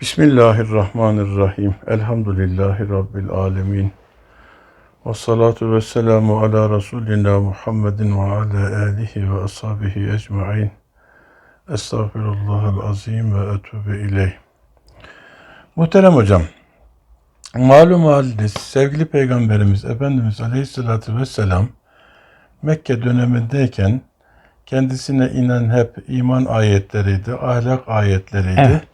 Bismillahirrahmanirrahim. Elhamdülillahi Rabbil alemin. Ve salatu ve selamu ala Resulina Muhammedin ve ala alihi ve ashabihi ecma'in. Estağfirullahal azim ve etûbe ileyh. Muhterem hocam, malum haliniz sevgili Peygamberimiz Efendimiz Aleyhisselatü Vesselam Mekke dönemindeyken kendisine inen hep iman ayetleriydi, ahlak ayetleriydi. Evet.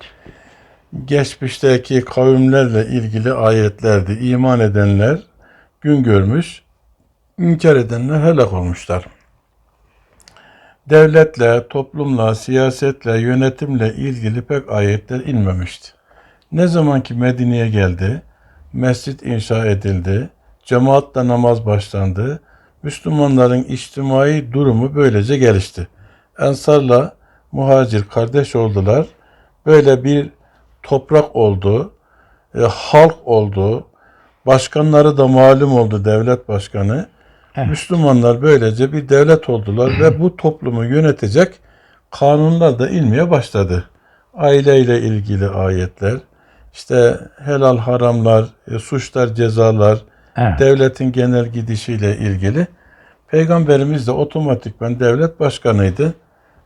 Geçmişteki kavimlerle ilgili ayetlerdi. İman edenler gün görmüş, inkar edenler helak olmuşlar. Devletle, toplumla, siyasetle, yönetimle ilgili pek ayetler inmemişti. Ne zaman ki Medine'ye geldi, mescit inşa edildi, cemaatle namaz başlandı, Müslümanların içtimai durumu böylece gelişti. Ensarla muhacir kardeş oldular. Böyle bir toprak oldu, e, halk oldu, başkanları da malum oldu devlet başkanı. Evet. Müslümanlar böylece bir devlet oldular ve bu toplumu yönetecek kanunlar da inmeye başladı. Aileyle ilgili ayetler, işte helal haramlar, e, suçlar, cezalar, Evet. devletin genel gidişiyle ilgili. Peygamberimiz de otomatikman devlet başkanıydı.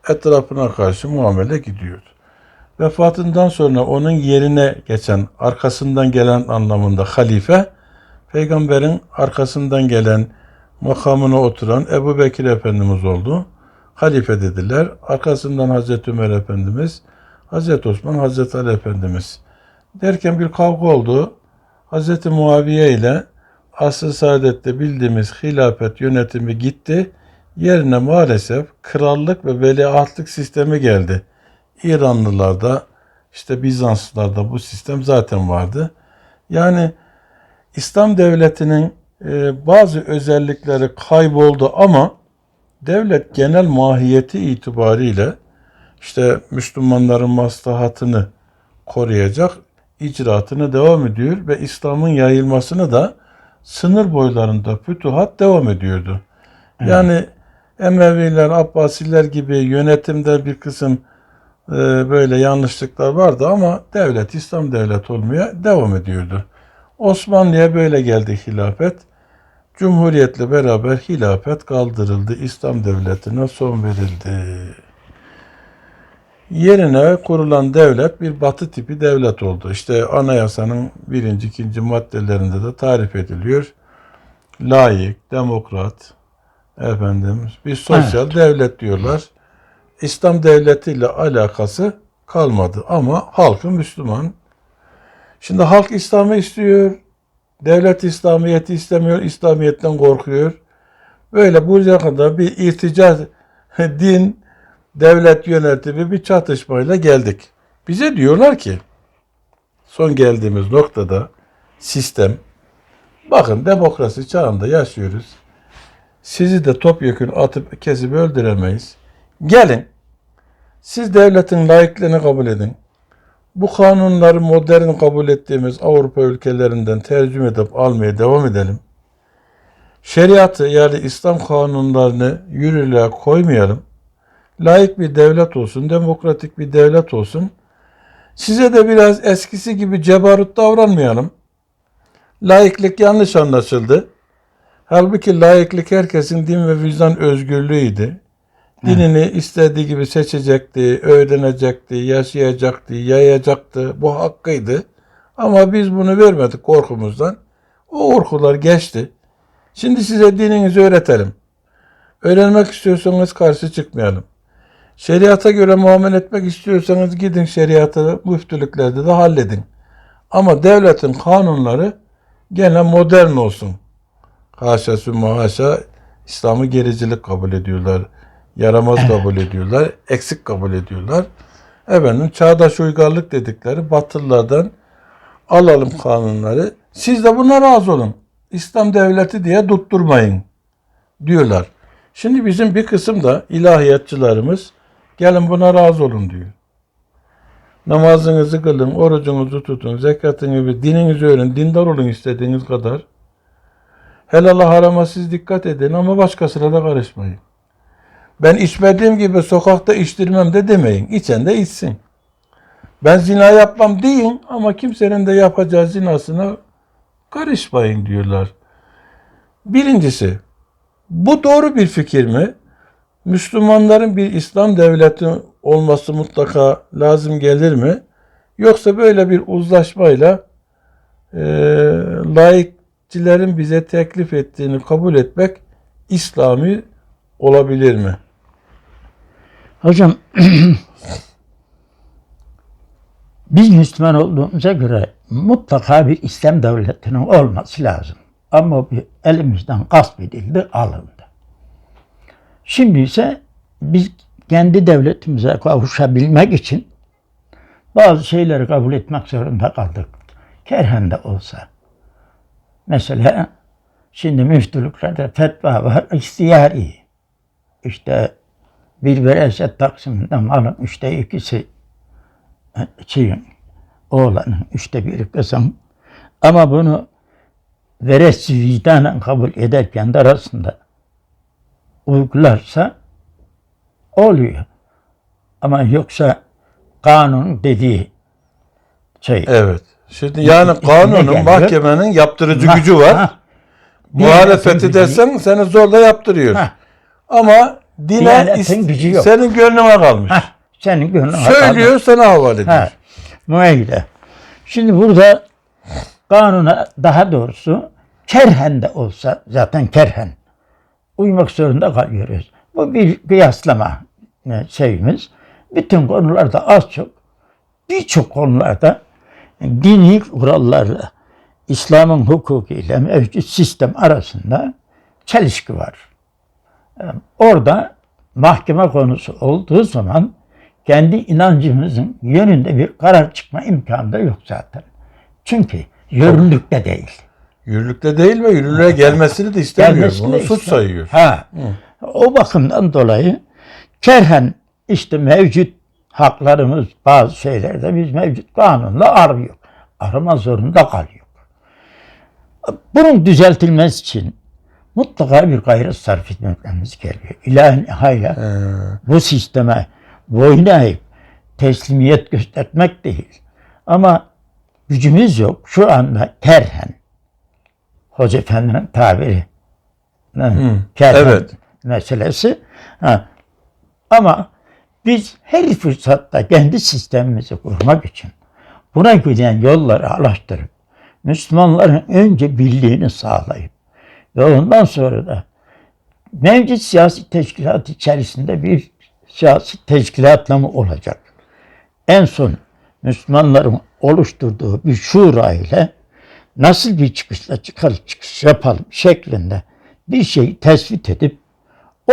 Etrafına karşı muamele gidiyordu. Vefatından sonra onun yerine geçen, arkasından gelen anlamında halife, peygamberin arkasından gelen, makamına oturan Ebu Bekir Efendimiz oldu. Halife dediler. Arkasından Hazreti Ömer Efendimiz, Hazreti Osman, Hazreti Ali Efendimiz. Derken bir kavga oldu. Hazreti Muaviye ile asr-ı saadette bildiğimiz hilafet yönetimi gitti. Yerine maalesef krallık ve veliahtlık sistemi geldi. İranlılarda, işte Bizanslılarda bu sistem zaten vardı. Yani İslam devletinin e, bazı özellikleri kayboldu ama devlet genel mahiyeti itibariyle işte Müslümanların maslahatını koruyacak, icraatına devam ediyor ve İslam'ın yayılmasını da sınır boylarında fütuhat devam ediyordu. Yani Emeviler, Abbasiler gibi yönetimde bir kısım böyle yanlışlıklar vardı ama devlet İslam devlet olmaya devam ediyordu. Osmanlı'ya böyle geldi hilafet. Cumhuriyetle beraber hilafet kaldırıldı. İslam devletine son verildi. Yerine kurulan devlet bir batı tipi devlet oldu. İşte anayasanın birinci, ikinci maddelerinde de tarif ediliyor. Layık, demokrat, efendim bir sosyal devlet diyorlar. İslam devletiyle alakası kalmadı ama halkı Müslüman. Şimdi halk İslam'ı istiyor. Devlet İslamiyet'i istemiyor. İslamiyet'ten korkuyor. Böyle bu kadar bir irtica din devlet yönetimi bir çatışmayla geldik. Bize diyorlar ki son geldiğimiz noktada sistem bakın demokrasi çağında yaşıyoruz. Sizi de topyekun atıp kesip öldüremeyiz. Gelin siz devletin layıklığını kabul edin. Bu kanunları modern kabul ettiğimiz Avrupa ülkelerinden tercüme edip almaya devam edelim. Şeriatı yani İslam kanunlarını yürürlüğe koymayalım. Layık bir devlet olsun, demokratik bir devlet olsun. Size de biraz eskisi gibi cebarut davranmayalım. Layıklık yanlış anlaşıldı. Halbuki layıklık herkesin din ve vicdan özgürlüğüydü. Dinini istediği gibi seçecekti, öğrenecekti, yaşayacaktı, yayacaktı. Bu hakkıydı. Ama biz bunu vermedik korkumuzdan. O korkular geçti. Şimdi size dininizi öğretelim. Öğrenmek istiyorsanız karşı çıkmayalım. Şeriata göre muamele etmek istiyorsanız gidin şeriatı müftülüklerde de halledin. Ama devletin kanunları gene modern olsun. Haşa sümme haşa İslam'ı gericilik kabul ediyorlar. Yaramaz Evet. kabul ediyorlar. Eksik kabul ediyorlar. Efendim çağdaş uygarlık dedikleri batılılardan alalım kanunları. Siz de buna razı olun. İslam devleti diye tutturmayın diyorlar. Şimdi bizim bir kısım da ilahiyatçılarımız gelin buna razı olun diyor. Namazınızı kılın, orucunuzu tutun, zekatını ve dininizi öğrenin, dindar olun istediğiniz kadar. Helala harama siz dikkat edin ama başkasına da karışmayın. Ben içmediğim gibi sokakta içtirmem de demeyin. İçen de içsin. Ben zina yapmam deyin ama kimsenin de yapacağı zinasına karışmayın diyorlar. Birincisi, bu doğru bir fikir mi? Müslümanların bir İslam devleti olması mutlaka lazım gelir mi? Yoksa böyle bir uzlaşmayla e, laikçilerin bize teklif ettiğini kabul etmek İslami olabilir mi? Hocam biz Müslüman olduğumuza göre mutlaka bir İslam devletinin olması lazım. Ama bir elimizden gasp edildi, alındı. Şimdi ise biz kendi devletimize kavuşabilmek için bazı şeyleri kabul etmek zorunda kaldık. Kerhen de olsa. Mesela şimdi müftülüklerde fetva var, istiyari. İşte bir veraset taksiminde malın üçte ikisi e, şeyin, oğlanın üçte biri kızın. Ama bunu veresi vicdanen kabul ederken de arasında uygularsa oluyor. Ama yoksa kanun dediği şey. Evet. Şimdi yani kanunun, mahkemenin yaptırıcı gücü var. ha. Muhalefeti desen seni zorla yaptırıyor. Ha. Ama dine Diyanetin ist- gücü yok. senin gönlüne kalmış. Ha, senin gönlün Söylüyor sana havale ediyor. Ha. Şimdi burada kanuna daha doğrusu kerhen de olsa zaten kerhen uymak zorunda kalıyoruz. Bu bir kıyaslama e, şeyimiz. Bütün konularda az çok birçok konularda dini kurallarla İslam'ın hukukuyla mevcut sistem arasında çelişki var. Orada mahkeme konusu olduğu zaman kendi inancımızın yönünde bir karar çıkma imkanı da yok zaten. Çünkü yürürlükte değil. Yürürlükte değil ve yürürlüğe gelmesini de istemiyor. Gelmesini Bunu suç sayıyor. Ha. O bakımdan dolayı kerhen işte mevcut haklarımız bazı şeylerde biz mevcut kanunla arıyor. Arama zorunda kalıyor. Bunun düzeltilmesi için mutlaka bir gayret sarf etmemiz gerekiyor. İlahi nihaya Ee, bu sisteme boyun eğip teslimiyet göstermek değil. Ama gücümüz yok. Şu anda kerhen. Hoca Efendi'nin tabiri. kerhen evet. meselesi. Ha. Ama biz her fırsatta kendi sistemimizi kurmak için buna giden yolları araştırıp Müslümanların önce birliğini sağlayıp ve ondan sonra da mevcut siyasi teşkilat içerisinde bir siyasi teşkilatla mı olacak? En son Müslümanların oluşturduğu bir şura ile nasıl bir çıkışla çıkar çıkış yapalım şeklinde bir şeyi tespit edip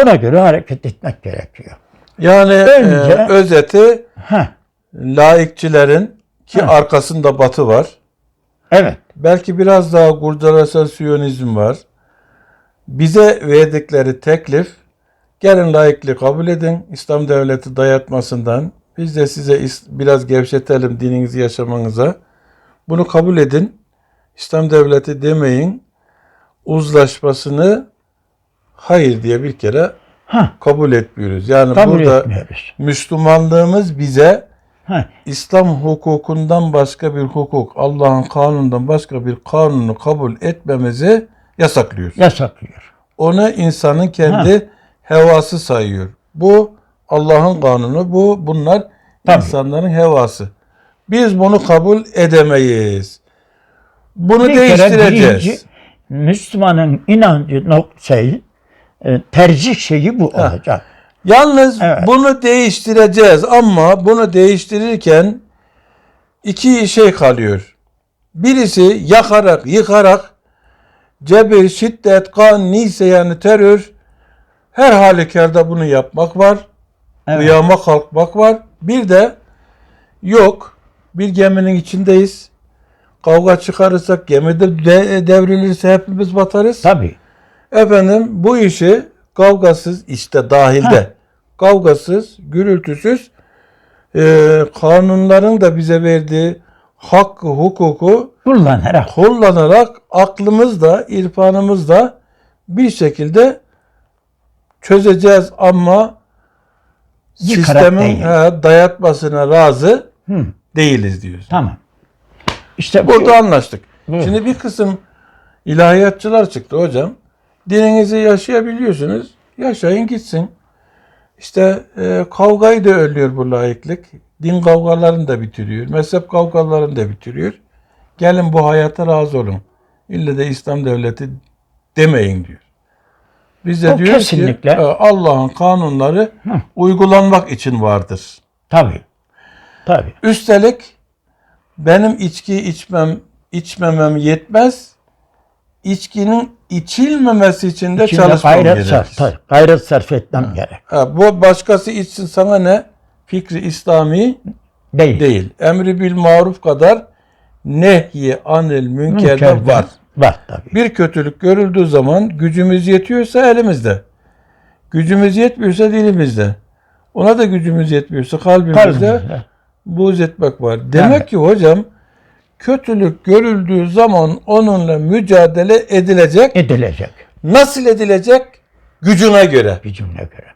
ona göre hareket etmek gerekiyor. Yani Önce- e, özeti Heh, laikçilerin ki Ha. arkasında batı var. evet. Belki biraz daha kurcalasal siyonizm var. Bize verdikleri teklif gelin laikliği kabul edin. İslam devleti dayatmasından biz de size biraz gevşetelim dininizi yaşamanıza. Bunu kabul edin. İslam devleti demeyin. Uzlaşmasını hayır diye bir kere Ha, kabul etmiyoruz. Yani kabul burada etmiyoruz. Müslümanlığımız bize Ha, İslam hukukundan başka bir hukuk, Allah'ın kanunundan başka bir kanunu kabul etmemizi yasaklıyor. yasaklıyor. Onu insanın kendi hevası sayıyor. Bu Allah'ın kanunu, bu bunlar Tabii. insanların hevası. Biz bunu kabul edemeyiz. Bunu Bir değiştireceğiz. birinci Müslümanın inancı şey, tercih şeyi bu olacak. Yalnız Evet. bunu değiştireceğiz ama bunu değiştirirken iki şey kalıyor. Birisi yakarak, yıkarak cebir, şiddet, kan neyse yani terör her halükarda bunu yapmak var. Evet. Kıyama kalkmak var. Bir de yok bir geminin içindeyiz. Kavga çıkarırsak gemide de- devrilirse hepimiz batarız. Tabii. Efendim bu işi kavgasız işte dahilde kavgasız, gürültüsüz e, kanunların da bize verdiği hakkı, hukuku Kullanarak. kullanarak aklımızda, irfanımızda bir şekilde çözeceğiz ama Yıkarak sistemin he, dayatmasına razı Hı. değiliz diyoruz. Tamam. İşte Burada anlaştık. Evet. Şimdi bir kısım ilahiyatçılar çıktı hocam. Dininizi yaşayabiliyorsunuz. Yaşayın gitsin. İşte e, kavgayı da ölüyor bu laiklik. Din kavgalarını da bitiriyor. Mezhep kavgalarını da bitiriyor. Gelin bu hayata razı olun. İlle de İslam devleti demeyin diyor. Biz de O diyoruz kesinlikle. ki e, Allah'ın kanunları Hı. uygulanmak için vardır. tabii. Tabii. Üstelik benim içki içmem içmemem yetmez. İçkinin içilmemesi için de İçinde çalışmam gayret gerekir. sarf, gayret sarf etmem gerek. Ha, bu başkası içsin sana ne? Fikri İslami Değil. değil. Emri bil maruf kadar nehyi anil münkerde Münkerden var. Var tabii. Bir kötülük görüldüğü zaman gücümüz yetiyorsa elimizde. Gücümüz yetmiyorsa dilimizde. Ona da gücümüz yetmiyorsa kalbimizde. Kalbimizde. buğz etmek var. Demek Evet. ki hocam kötülük görüldüğü zaman onunla mücadele edilecek. Edilecek Nasıl edilecek? Gücüne göre. cümle göre.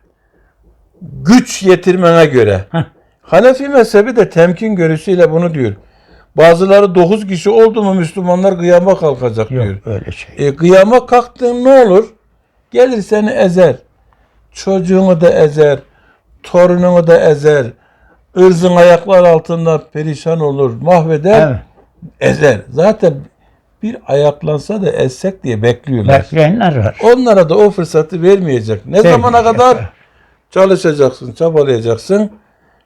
Güç yetirmene göre. Heh. Hanefi mezhebi de temkin görüşüyle bunu diyor. Bazıları 9 kişi oldu mu Müslümanlar kıyama kalkacak Yok diyor. öyle şey. E, kıyama kalktığın ne olur? Gelir seni ezer. Çocuğunu da ezer. Torununu da ezer. Irzın ayaklar altında perişan olur. Mahveder. Evet. Ezer. Zaten bir ayaklansa da ezsek diye bekliyorlar. Bekleyenler var. Onlara da o fırsatı vermeyecek. Ne zamana Vermeyecek, kadar? Çalışacaksın, çabalayacaksın.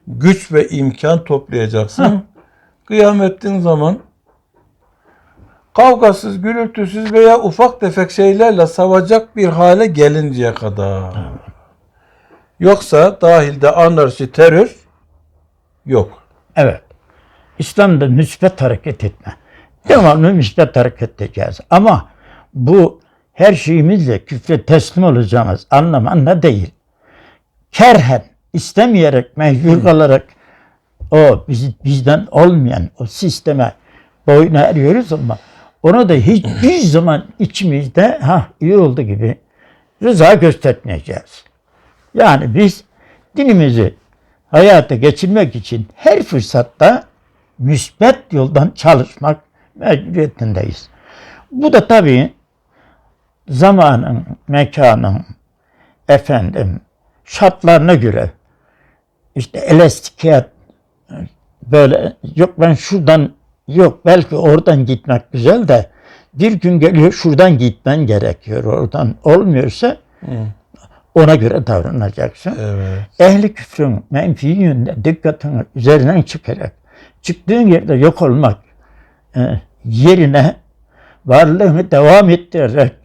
Güç ve imkan toplayacaksın. Kıyamettin zaman kavgasız, gürültüsüz veya ufak tefek şeylerle savacak bir hale gelinceye kadar. Yoksa dahilde anarşi, terör yok. Evet. İslam'da müsbet hareket etme. Devamlı müsbet hareket edeceğiz. Ama bu her şeyimizle küfre teslim olacağımız anlamında değil. Kerhen, istemeyerek, mecbur kalarak o biz, bizden olmayan o sisteme boyun eriyoruz ama onu da hiçbir zaman içimizde ha iyi oldu gibi rıza göstermeyeceğiz. Yani biz dinimizi hayata geçirmek için her fırsatta müsbet yoldan çalışmak mecburiyetindeyiz. Bu da tabii zamanın, mekanın, efendim şartlarına göre işte elastikiyat böyle yok ben şuradan yok belki oradan gitmek güzel de bir gün geliyor şuradan gitmen gerekiyor. Oradan olmuyorsa ona göre davranacaksın. Evet. ehli küfrün menfi yönde dikkatini üzerinden çıkarak çıktığın yerde yok olmak e, yerine varlığını devam ettirerek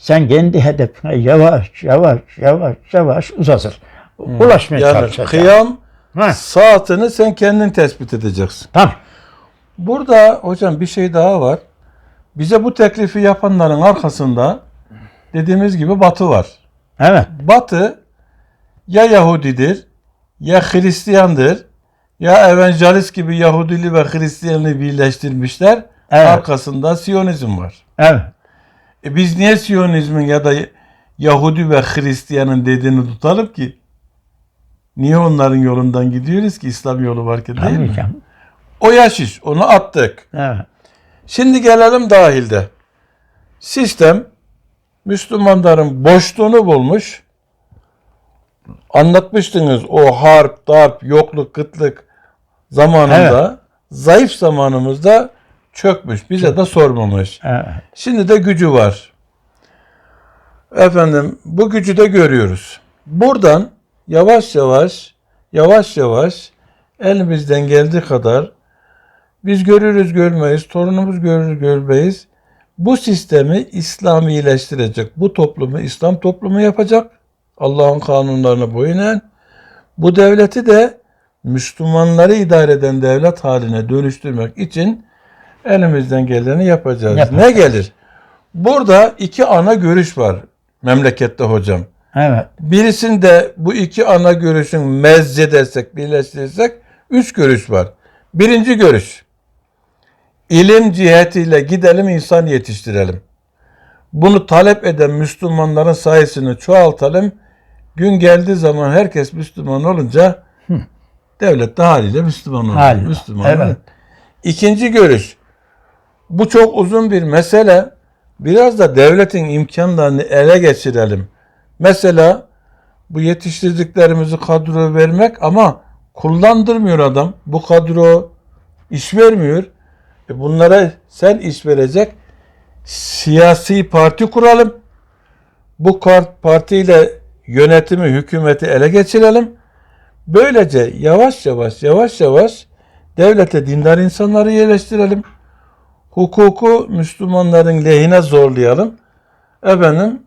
sen kendi hedefine yavaş yavaş yavaş yavaş uzasır. Ulaşmaya Yani çalışacaksın. kıyam Ha, saatini sen kendin tespit edeceksin. Tamam. Burada hocam bir şey daha var. Bize bu teklifi yapanların arkasında dediğimiz gibi Batı var. Evet. Batı ya Yahudidir, ya Hristiyandır, ya evangelist gibi Yahudili ve Hristiyanlığı birleştirmişler. Evet. Arkasında Siyonizm var. Evet. E biz niye Siyonizmin ya da Yahudi ve Hristiyanın dediğini tutalım ki? Niye onların yolundan gidiyoruz ki İslam yolu varken değil mi? Anlayacağım. O yaş iş. Onu attık. Evet. Şimdi gelelim dahilde. Sistem Müslümanların boşluğunu bulmuş. Anlatmıştınız o harp, darp, yokluk, kıtlık zamanında, zayıf zamanımızda çökmüş. Bize de sormamış. Evet. Şimdi de gücü var. Efendim bu gücü de görüyoruz. Buradan yavaş yavaş yavaş yavaş elimizden geldiği kadar biz görürüz görmeyiz, torunumuz görür görmeyiz. Bu sistemi İslamileştirecek, bu toplumu İslam toplumu yapacak. Allah'ın kanunlarına boyun eğen. Bu devleti de Müslümanları idare eden devlet haline dönüştürmek için elimizden geleni yapacağız. Yapacağız. Ne gelir? Burada iki ana görüş var memlekette hocam. Evet. Birisinde bu iki ana görüşün mezce dersek, birleştirirsek üç görüş var. Birinci görüş. ilim cihetiyle gidelim insan yetiştirelim. Bunu talep eden Müslümanların sayısını çoğaltalım. Gün geldiği zaman herkes Müslüman olunca devlet de haliyle Müslüman olur. Haliyle, Müslüman evet. olur. İkinci görüş. Bu çok uzun bir mesele. Biraz da devletin imkanlarını ele geçirelim. Mesela bu yetiştirdiklerimizi kadroya vermek ama kullandırmıyor adam. Bu kadro iş vermiyor. E bunlara sen iş verecek siyasi parti kuralım. Bu partiyle yönetimi, hükümeti ele geçirelim. Böylece yavaş yavaş yavaş yavaş devlete dindar insanları yerleştirelim. Hukuku Müslümanların lehine zorlayalım. Efendim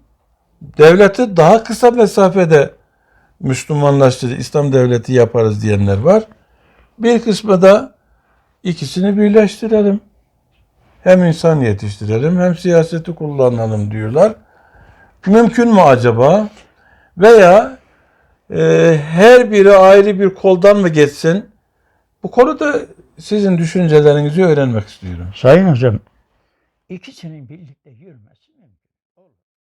devleti daha kısa mesafede Müslümanlaştırır, İslam devleti yaparız diyenler var. Bir kısmı da ikisini birleştirelim. Hem insan yetiştirelim hem siyaseti kullanalım diyorlar. Mümkün mü acaba? Veya e, her biri ayrı bir koldan mı geçsin? Bu konuda sizin düşüncelerinizi öğrenmek istiyorum. Sayın hocam ikisinin birlikte mümkün.